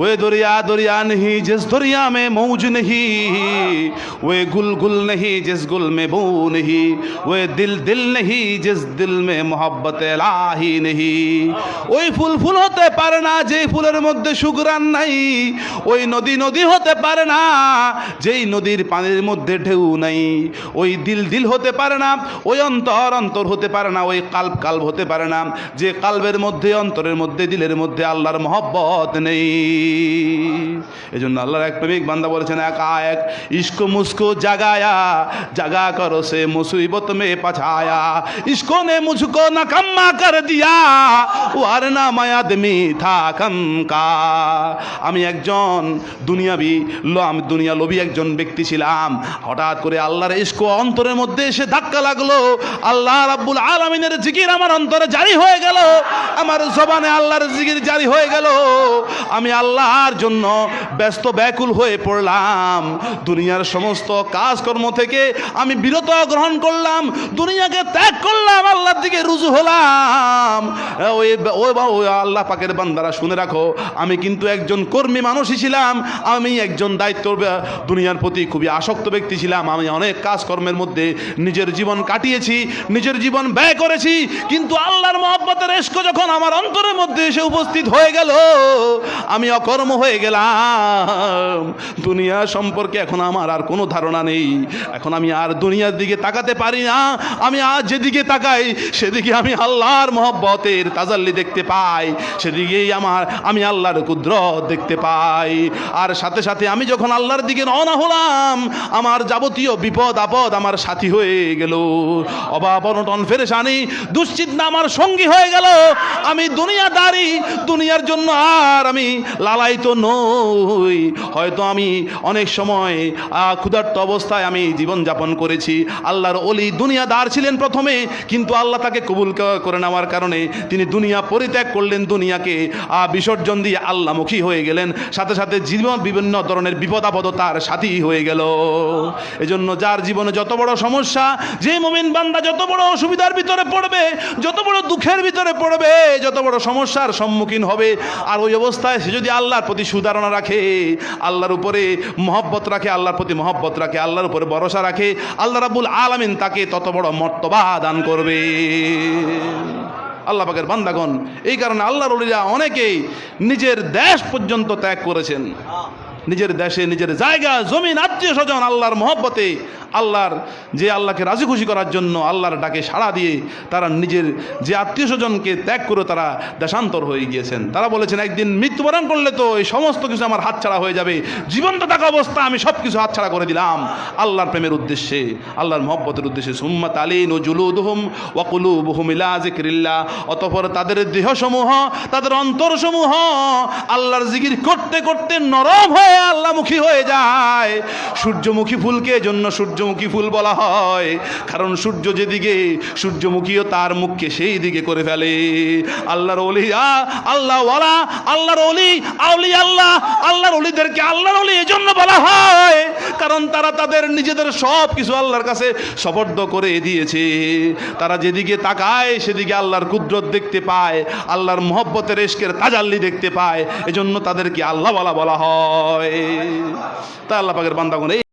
वे दरिया दरिया नहीं जिस दरिया में मौज नहीं वे गुल गुल नहीं जिस गुल में बू नहीं वे दिल दिल नहीं जिस दिल में मोहब्बत लाही नहीं ওই ফুল ফুল হতে পারে না যে ফুলের মধ্যে সুগ্রাণ নাই ওই নদী নদী হতে পারে না যেই নদীর পানির মধ্যে ঢেউ নাই ওই দিল দিল হতে পারে না ওই অন্তর অন্তর হতে পারে না ওই কাল্ব কাল্ব হতে পারে না যে কালবের মধ্যে অন্তরের মধ্যে দিলের মধ্যে আল্লাহর মহব্বত নেই এজন্য আল্লাহর এক প্রেমিক বান্দা বলেছেন, একা এক ইস্কো মুস্কো জাগায়া, জাগা করো সে মুসিবত মে পছায়া। ইস্কো নে মুঝকো নাকাম্মা কর দিয়া, ওয়ারনা মায়াদমি থা কঙ্কা আমি একজন দুনিয়াবি, লো, আমি দুনিয়া লোভী একজন ব্যক্তি ছিলাম। হঠাৎ করে আল্লাহর ইস্কো অন্তরের মধ্যে এসে ধাক্কা লাগল। আল্লাহ রাব্বুল আলামিনের জিকির আমার অন্তরে জারি হয়ে গেল। আমার জবানে আল্লাহর জিকির জারি হয়ে গেল। আমি আল্লাহর জন্য ব্যস্ত ব্যাকুল হয়ে পড়লাম। দুনিয়ার সমস্ত কাজকর্ম থেকে আমি বিরত গ্রহণ করলাম, দুনিয়াকে ত্যাগ করলাম, আল্লাহর দিকে রুজু হলাম। ওই ওই আল্লাহ পাকের বান্দারা শুনে রাখো, আমি কিন্তু একজন কর্মী মানুষই ছিলাম, আমি একজন দায়িত্ব দুনিয়ার প্রতি খুবই আসক্ত ব্যক্তি ছিলাম, আমি অনেক কাজকর্মের মধ্যে নিজের জীবন কাটিয়েছি, নিজের জীবন ব্যয় করেছি, কিন্তু আল্লাহর মহব্বতের এস্ক যখন আমার অন্তরের মধ্যে এসে উপস্থিত হয়ে গেল, আমি অকর্ম হয়ে গেলাম। দুনিয়া সম্পর্কে এখন আমার আর কোনো ধারণা নেই। এখন আমি আর দুনিয়ার দিকে তাকাতে পারি না। আমি আজ যেদিকে তাকাই, সেদিকে আমি আল্লাহর মহব্বতের তাজাল্লি দেখতে পাই। সেদিকেই আমার, আমি আল্লাহর কুদরত দেখতে পাই। আর সাথে সাথে আমি যখন আল্লাহর দিকে রওনা হলাম, আমার যাবতীয় বিপদ আপদ আমার সাথী হয়ে গেল। অভাব অনটন, ফেরেশানি, দুশ্চিন্তা আমার সঙ্গী হয়ে গেল। আমি দুনিয়াদারি, দুনিয়ার জন্য আর আমি লালায়িত নই। হয়তো আমি অনেক সময় ক্ষুধার্ত অবস্থায় আমি জীবনযাপন করেছি। আল্লাহর অলি দুনিয়া দুনিয়াদার ছিলেন প্রথমে, কিন্তু আল্লাহ তাকে কবুল করে নেওয়ার কারণে তিনি দুনিয়া পরিত্যাগ করলেন, দুনিয়াকে বিসর্জন দিয়ে আল্লামুখী হয়ে গেলেন। সাথে সাথে জীবন বিভিন্ন ধরনের বিপদ আপদ তার সাথী হয়ে গেল। এজন্য যার জীবনে যত বড় সমস্যা, যে মুমিন বান্দা যত বড় অসুবিধার ভিতরে পড়বে, যত বড় দুঃখের ভিতরে পড়বে, যত বড় সমস্যার সম্মুখীন হবে, আর ওই অবস্থায় সে যদি আল্লাহর প্রতি সুধারণা রাখে, আল্লাহর উপরে মহব্বত রাখে, আল্লাহর প্রতি মহব্বত রাখে, আল্লাহর উপরে ভরসা রাখে, আল্লাহ রাবুল আলমিন তাকে তত বড় মর্তবা দান করবে। আল্লাহ পাকের বান্দাগণ, এই কারণে আল্লাহর অলিরা অনেকেই নিজের দেশ পর্যন্ত ত্যাগ করেছেন। নিজের দেশে, নিজের জায়গা, জমিন, আত্মীয় স্বজন, আল্লাহর মহব্বতে, আল্লাহর যে আল্লাহকে রাজি খুশি করার জন্য আল্লাহর ডাকে সাড়া দিয়ে তারা নিজের যে আত্মীয় স্বজনকে ত্যাগ করে তারা দেশান্তর হয়ে গিয়েছেন। তারা বলেছেন, একদিন মৃত্যুবরণ করলে তো এই সমস্ত কিছু আমার হাতছাড়া হয়ে যাবে। জীবন্ত থাকা অবস্থা, আমি সব কিছু হাতছাড়া করে দিলাম। আল্লাহর প্রেমের উদ্দেশ্যে, আল্লাহর মহব্বতের উদ্দেশ্যে, সুম্মা তালিন ও জুলুদহুম ওয়াকুলু বহুমিলা জিক্রিল্লা অতপর তাদের দেহসমূহ, তাদের অন্তরসমূহ আল্লাহর জিকির করতে করতে নরম হয়ে আল্লাহমুখী হয়ে যায়। সূর্যমুখী ফুলকে জন্য সূর্যমুখী ফুল বলা হয়। কারণ সূর্য যেদিকে, সূর্যমুখীও তার মুখকে সেই দিকে করে ফেলে। আল্লাহর অলি আল্লাহ ওয়ালা, আল্লাহর অলি আউলি আল্লাহ, আল্লাহর অলিদেরকে আল্লাহর অলি এজন্য বলা হয়। কারণ তারা তাদের নিজেদের সব কিছু আল্লাহর কাছে সবর্দ করে দিয়েছে। তারা যেদিকে তাকায়, সেদিকে আল্লাহর কুদরত দেখতে পায়, আল্লাহর মহব্বতের এশকের তাজাল্লি দেখতে পায়। এজন্য তাদেরকে আল্লাহওয়ালা বলা হয়। তা আল্লাহ পাকের বান্দাগণ এই